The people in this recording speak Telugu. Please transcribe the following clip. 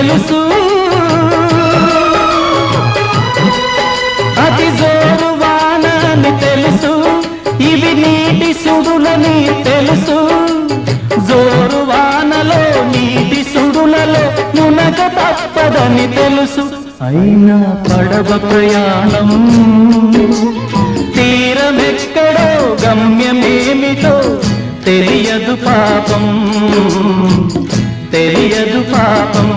తెలుసు. అతి జోరు వానని తెలుసు. ఇవి నీటి సుడులని తెలుసు. జోరు వానలో నీటి సుడులలో మునక తప్పదని తెలుసు. అయినా పడవ ప్రయాణం తీరమెక్కడో గమ్యమేమిటో తెలియదు పాపం. తెలియదు పాపం.